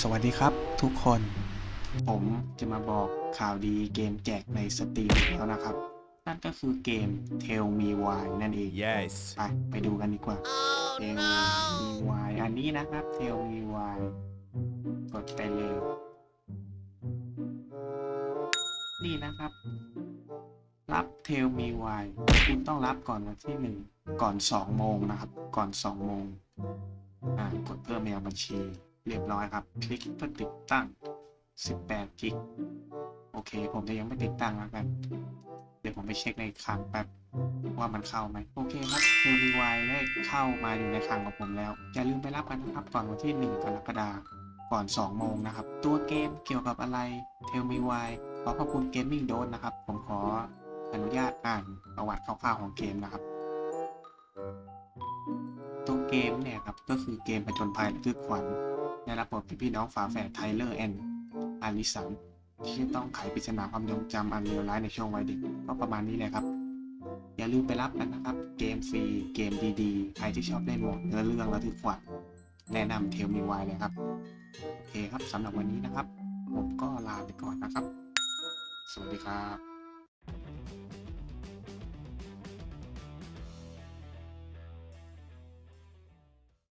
สวัสดีครับทุกคน ผมจะมาบอกข่าวดีเกมแจกในสตรีมแล้วนะครับ นั่นก็คือเกม Tell Me Why นั่นเอง Yes. ไปไปดูกันดีกว่า Tell Me Why อันนี้นะครับ Tell Me Why กดไปเลย นี่นะครับ รับ Tell Me Why คุณต้องรับก่อนวันที่หนึ่งก่อน 2 โมงนะครับ ก่อน 2 โมง อ่ากดเพิ่มยังบัญชี เรียบร้อยครับ คลิกเพื่อติดตั้ง 18กิกโอเค ผมจะยังไม่ติดตั้งแล้วกัน เดี๋ยวผมไปเช็คในคลังแป๊บว่ามันเข้าไหมโอเคครับเทลมีไวได้เข้ามาอยู่ในคลังของผมแล้ว อย่าลืมไปรับกันนะครับก่อนวันที่ 1 กรกฎาคมก่อน 2 โมงนะครับ ตัวเกมเกี่ยวกับอะไรเทลมีไวขอขอบคุณเกมมิ่งโดนนะครับ ผมขออนุญาตอ่านประวัติคร่าวๆของเกมนะครับ ตัวเกมเนี่ยครับก็คือเกมผจญภัยระทึกขวัญ ได้รับบทเป็นพี่น้องฝาแฝดไทเลอร์แอนอาริสันที่ต้องไขปริศนาความทรงจำอันเลวร้ายในช่วงวัยเด็กก็ประมาณนี้เลยครับ อย่าลืมไปรับกันนะครับ เกมฟรี เกมดีๆ ใครที่ชอบเล่นโหมดเนื้อเรื่องระทึกขวัญแนะนำเทลมีไวเลยครับ โอเคครับสำหรับวันนี้นะครับ ผมก็ลาไปก่อนนะครับ สวัสดีครับ